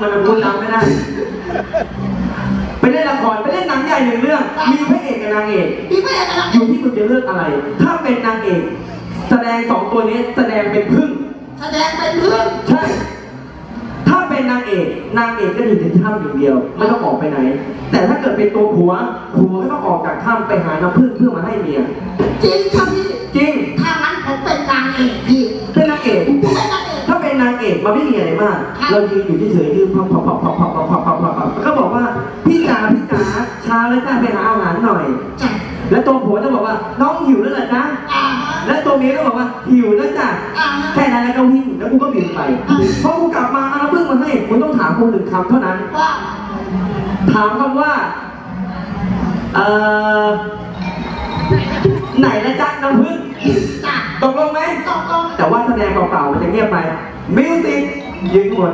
มันเป็นพูดจำไม่ได้ ไปเล่นละครไปเล่นหนังใหญ่หนึ่งเรื่อง มีพระเอกกับนางเอก พี่ไม่อยากจะรักอยู่ที่มึงจะเลือกอะไร ถ้าเป็นนางเอก แสดงสองตัวนี้แสดงเป็นพึ่ง แสดงเป็นเพื่อนใช่ ถ้าเป็นนางเอก นางเอกก็อยู่ในถ้ำอย่างเดียว ไม่ต้องออกไปไหน แต่ถ้าเกิดเป็นตัวผัว ผัวก็ต้องออกจากถ้ำไปหาน้ำพึ่งเพื่อมาให้เมีย จริงครับพี่จริง ถ้างั้นผมเป็นนางเอกพี่เป็นนางเอก ผมเป็นนางเอกถ้าเป็นนางเอกมันไม่มีอะไร มาก เรายืนอยู่เฉยๆยืนพับพับพับพับพับพับพับพับพับพับก็บอกว่าพี่จ๋าพี่จ๋าช้าแล้วจ้าไปหาอาหารหน่อย จ้ะแล้วตัวผัวจะบอกว่าน้องหิวแล้วเหรอจ๊ะอ่าและตัวเมียก็บอกว่าหิวแล้วจ้ะอ่าแค่นั้นแล้วก็วิ่งแล้วกูก็บินไปพอกูกลับมาเอาน้ำพึ่งมาให้กูต้องถามกูหนึ่งคำเท่านั้น ว่าถามคำว่า เอ่อ ไหนละจ๊ะน้ำพึ่งจ้ะตกลงไหม ตกลงแต่ว่าแสดงเปล่าๆมันจะเงียบไปมิวสิก ยืนหมด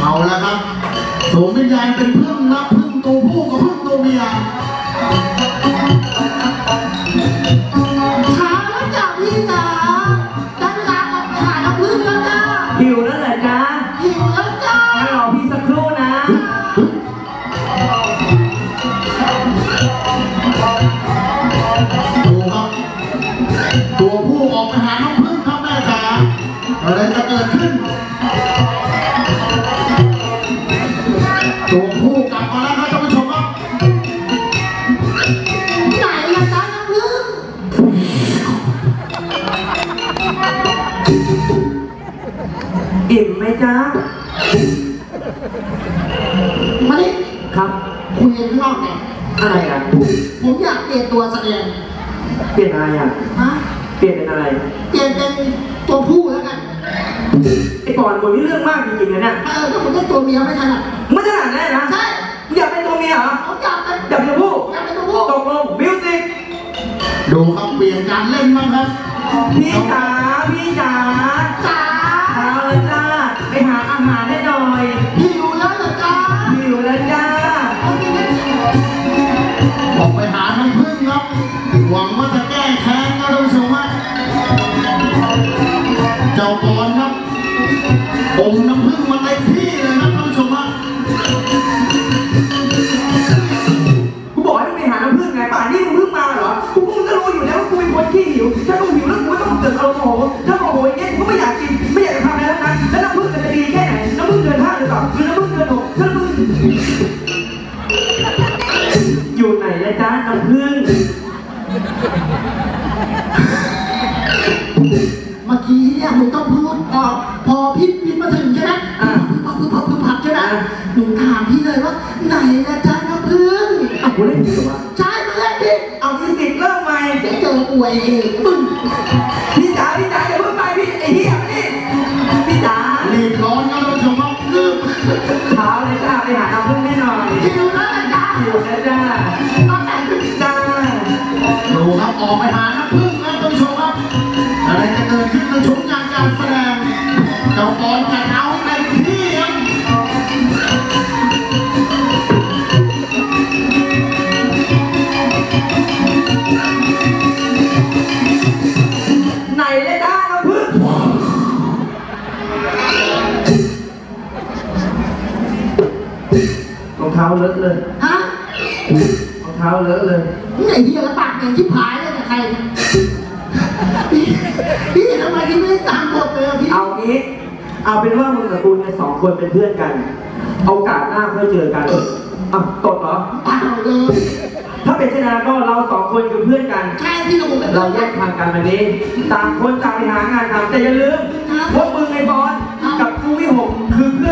เอาละครับสวมวิญญาณเป็นพึ่งนะพึ่งตัวผู้กับพึ่งตัวเมียช้าแล้วจ้ะพี่จ๋าได้เวลาออกไปหาน้ำพึ่งแล้วจ้าหิวแล้วเหรอจ๊ะหิวแล้วจ้างั้นรอพี่สักครู่นะ ดูครับ ตัวผู้ออกไปหาน้องพึ่งครับแม่จ๋าอะไรจะเกิดขึ้น ตัวผู้กลับมาแล้วครับท่านผู้ชมครับไหนละจ้าน้ำพึ่งอิ่มไหมจ๊ะมาดิครับ คุยกันข้างนอกเนี่ยอะไรอะผมอยากเปลี่ยนตัวแสดงเปลี่ยนอะไรอะฮะเปลี่ยนเป็นอะไรเปลี่ยนเป็นตัวผู้แล้วกันไอ้ก่อนหมดนี่เรื่องมากจริงๆนะเนี่ยเออถ้าผมได้ตัวเมียไม่ถนัดไเป็นตัวเมียเหรอผมอยากเป็นอยากเป็นตัวผู้อยากเป็นตัวผู้ตกลงมิวสิกดูครับเปลี่ยนการเล่นบ้างครับพี่จ๋าพี่จ๋าจ๋าเช้าแล้วจ้าไปหาอาหารให้หน่อยหิวแล้วเหรอจ๊ะหิวแล้วจ้าเอาไปเล่นออกไปหาน้องพึ่งครับหวังว่าจะแก้แค้นนะท่านผู้ชมฮะเจ้าบอลครับอมน้ำพึ่ง วถ้ากูหิวแล้วกูก็ต้องเกิดอารมณ์โมโหถ้าโมโหอย่างเงี้ยกูก็ไม่อยากกินไม่อยากจะทำอะไรทั้งนั้นแล้วน้ำผึ้งมันจะดีแค่ไหนน้ำผึ้งเดินห้างหรือเปล่าหรือน้ำผึ้งเดินหกถ้าน้ำผึ้งอยู่ไหนละจ๊ะน้ำผึ้งเมื่อกี้เนี่ยมึงต้องพูดออกพอพี่พี่มาถึงใช่ไหมอะพับพับพับพับพับใช่ไหมอะหนูถามพี่เลยว่าไหนนะจ๊ะ วเจออวยเองมึงพี่จ๋าพี่จ๋าอย่าเพิ่งไปพี่ไอ้เหี้ยมานี่พี่จ๋ารีบร้อนครับท่านผู้ชมครับรีบเช้าเลยจ้าไปหาน้ำผึ้งให้หน่อยหิวแล้วนะจ๊ะหิวแล้วจ้าต้องแต่งจ้าดูครับออกไปหาน้ำพึ่งครับท่านผู้ชมครับอะไรจะเกิดขึ้นในชมงานการแสดงเจ้าบอลจะเอา ท้าเลอะเลยฮะรองเท้าเลอะเลยนี่ไอ้เหี้ยละปากเหม็นชิบหายเลยนะใครพี่พี่ทำไมพี่ไม่ได้ตามบทเลยอะพี่เอางี้ เอาเป็นว่ามึงกับกูเนี่ยสองคนเป็นเพื่อนกัน เอาโอกาสหน้าค่อยเจอกันอะตดเหรอ เปล่าเลยถ้าเป็นเช่นนั้นก็เราสองคนคือเพื่อนกัน แค่พี่กับผมเป็นเราแยกทางกันวันนี้ ต่างคนต่างไปหางานทำแต่อย่าลืมพวกมึงไอ้บอลกับกูวิหกคือเพื่อนรัก